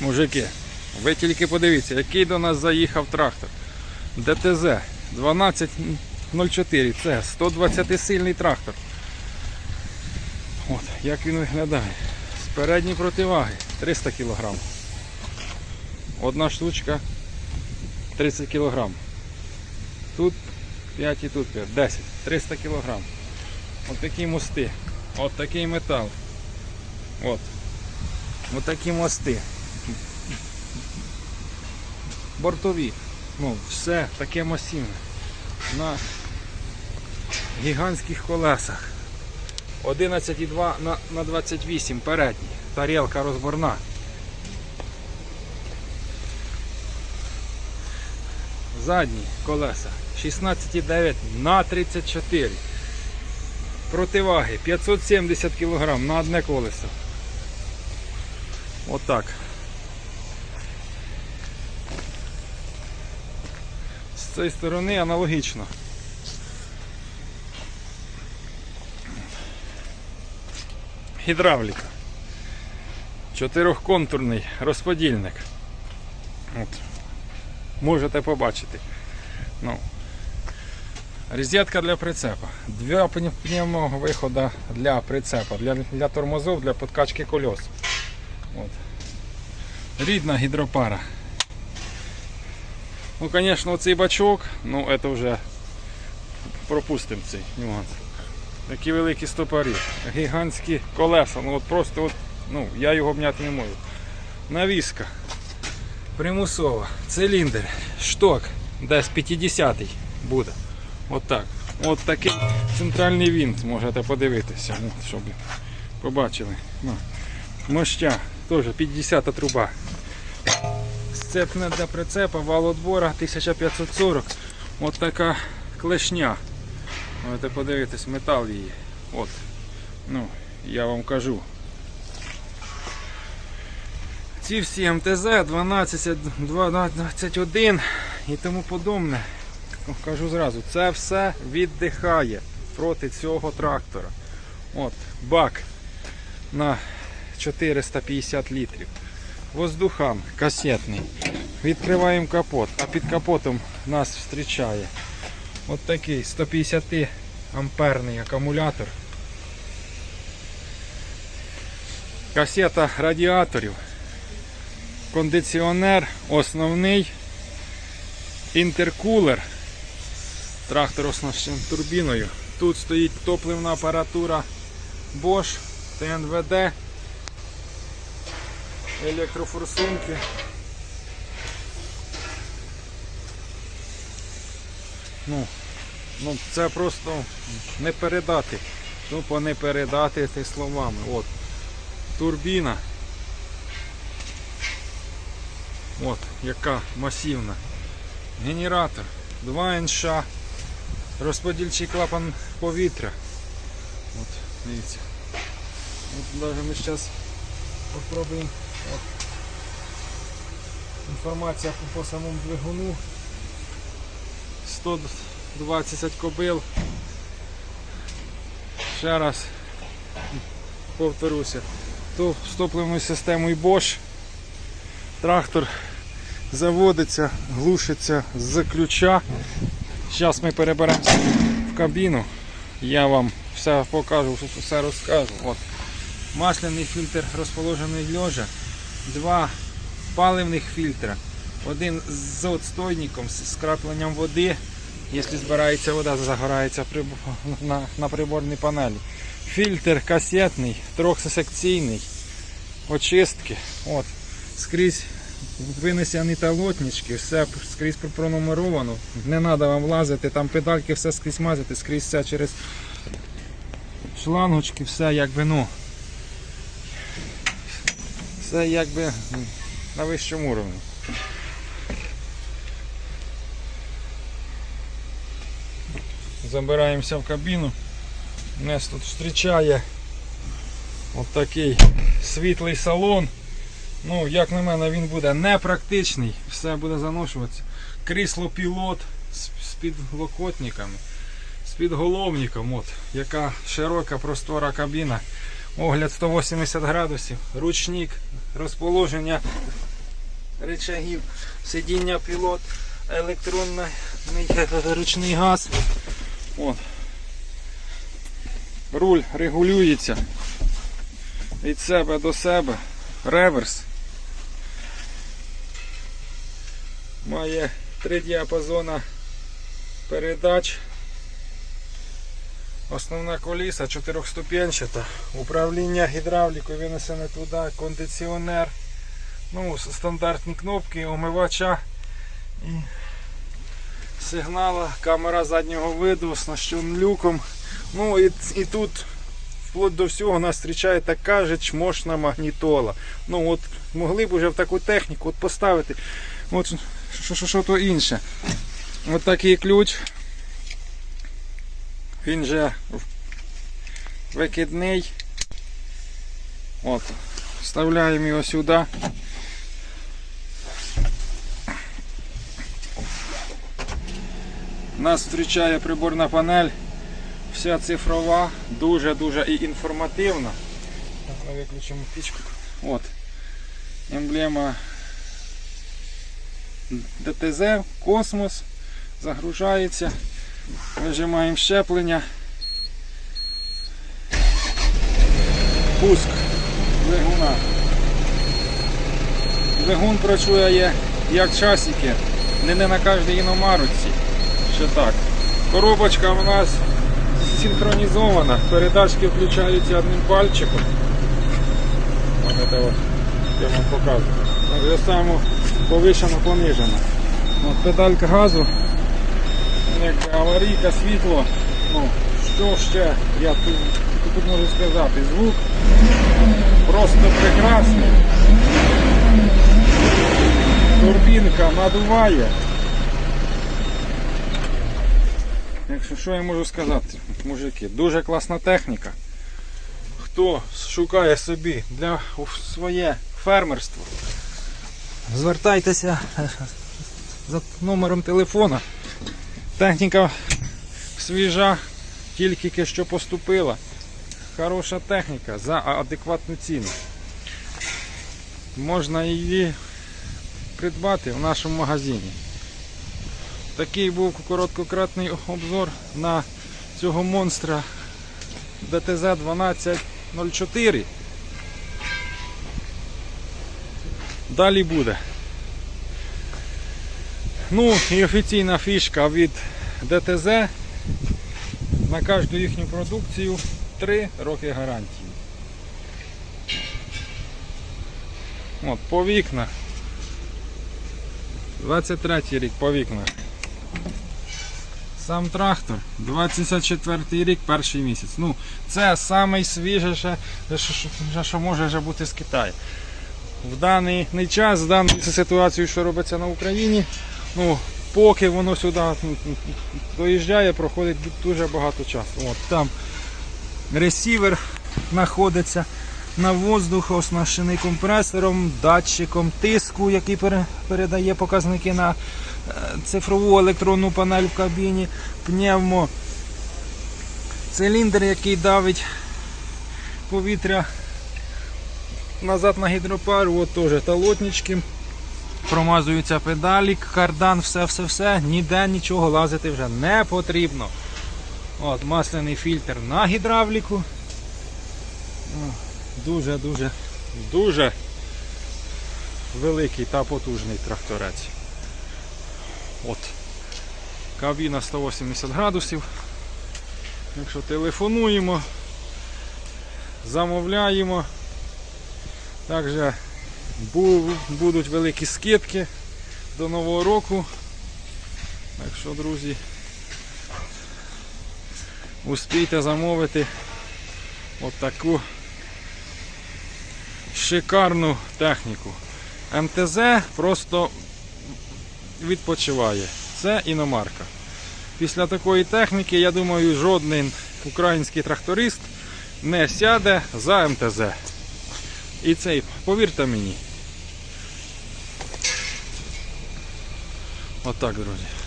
Мужики, ви тільки подивіться, який до нас заїхав трактор. ДТЗ 1204. Це 120 сильний трактор. От, як він виглядає. З передньої противаги 300 кг. Одна штучка 30 кг. Тут 5 і тут 5, 10, 300 кг. От такі мости. От такий метал. От. От такі мости. Бортові. Ну, все таке масивне. На гігантських колесах. 11,2 на, на 28 передній. Тарілка розборна. Задні колеса 16,9 на 34. Противаги 570 кг на одне колесо. Отак. З цієї сторони аналогічно. Гідравліка. Чотирьохконтурний розподільник. От. Можете побачити. Ну. Розетка для прицепа. Два пневмовихода для прицепа, для, для тормозов, для подкачки колес. От. Рідна гідропара. Ну, звісно, цей бачок, ну це вже пропустимо цей нюанс. Такі великі стопорі, гігантські колеса, ну от просто от, ну, я його обняти не можу. Навіска. Примусова. Циліндр. Шток. Десь 50-й буде. От так. От такий центральний вінт можете подивитися, ну, щоб побачили. Ну. Моща. Теж 50 труба. Сцепне для прицепа, вал отбора 1540. От така клешня. Можете подивитись, метал її. От. Ну, я вам кажу. Ці всі МТЗ 12, 21 і тому подобне. Кажу зразу, це все віддихає проти цього трактора. От, бак на 450 літрів. Воздухан касетний. Відкриваємо капот, а під капотом нас зустрічає от такий 150 амперний акумулятор. Касета радіаторів. Кондиціонер основний. Інтеркулер. Трактор оснащений турбіною. Тут стоїть топливна апаратура Bosch, ТНВД, електрофорсунки. Ну, ну це просто не передати. Тупо не передати це словами. От. Турбіна. От, яка масивна. Генератор. 2 НШ. Розподільчий клапан повітря. От, дивіться. От навіть ми зараз попробуємо. От. Інформація по, самому двигуну. 120 кобил. Ще раз повторюся. То з топливною системою Bosch. Трактор заводиться, глушиться з ключа. Зараз ми переберемося в кабіну. Я вам все покажу, все розкажу. От. Масляний фільтр розположений льожа. Два паливних фільтра. Один з отстойником, з крапленням води. Якщо збирається вода, загорається на, приборній панелі. Фільтр касетний, трьохсекційний, очистки. От. Скрізь винесені талотнички, все скрізь пронумеровано. Не треба вам влазити, там педальки все скрізь мазати, скрізь все через шлангочки, все якби ну. Все якби на вищому уровні. Забираємося в кабіну. Нас тут зустрічає от світлий салон. Ну, як на мене, він буде непрактичний, все буде заношуватися. Крісло пілот з підлокотниками, з підголовником, от, яка широка простора кабіна. Огляд 180 градусів, ручник, розположення речагів, сидіння пілот, електронний ручний газ. От. Руль регулюється від себе до себе. Реверс. Має три діапазона передач. Основна коліса чотирьохступенчата, управління гідравлікою винесене туди, кондиціонер, ну, стандартні кнопки, омивача і сигнала, камера заднього виду, оснащен люком. Ну і, і тут вплоть до всього нас зустрічає така же чмошна магнітола. Ну от могли б уже в таку техніку от поставити. От що то інше. От такий ключ. Він же викидний. От. Вставляємо його сюди. Нас зустрічає приборна панель. Вся цифрова, дуже-дуже і інформативна. Так, ми виключимо пічку. От. Емблема ДТЗ, космос. Загружається. Вижимаємо щеплення. Пуск двигуна. Двигун працює як часики, не, не на кожній іномарочці. Ще так. Коробочка у нас синхронізована, передачки включаються одним пальчиком. Ось це я вам показую. Так само повишено понижено. От газу як аварійка, світло. Ну, що ще я тут, тут можу сказати? Звук просто прекрасний. Турбінка надуває. Якщо що я можу сказати, мужики, дуже класна техніка. Хто шукає собі для своє фермерство, звертайтеся за номером телефона. Техніка свіжа, тільки що поступила. Хороша техніка за адекватну ціну. Можна її придбати в нашому магазині. Такий був короткократний обзор на цього монстра ДТЗ 1204. Далі буде. Ну і офіційна фішка від ДТЗ на кожну їхню продукцію 3 роки гарантії. От, по вікнах. 23 рік по вікнах. Сам трактор 24 рік, перший місяць. Ну, це найсвіжіше, що, що, що може вже бути з Китаю. В даний час, в дану ситуацію, що робиться на Україні, ну, поки воно сюди ну, доїжджає, проходить дуже багато часу. От там ресівер знаходиться на воздух, оснащений компресором, датчиком тиску, який передає показники на е, цифрову електронну панель в кабіні, пневмо, циліндр, який давить повітря назад на гідропару, от теж талотнички. Промазуються педалі, кардан, все-все-все, ніде нічого лазити вже не потрібно. От, масляний фільтр на гідравліку. Дуже-дуже, дуже великий та потужний тракторець. От. Кабіна 180 градусів. Якщо телефонуємо, замовляємо. Також будуть великі скидки до Нового року. Так що, друзі, успійте замовити отаку шикарну техніку. МТЗ просто відпочиває. Це іномарка. Після такої техніки, я думаю, жоден український тракторист не сяде за МТЗ. І цей, повірте мені. Отак, друзі.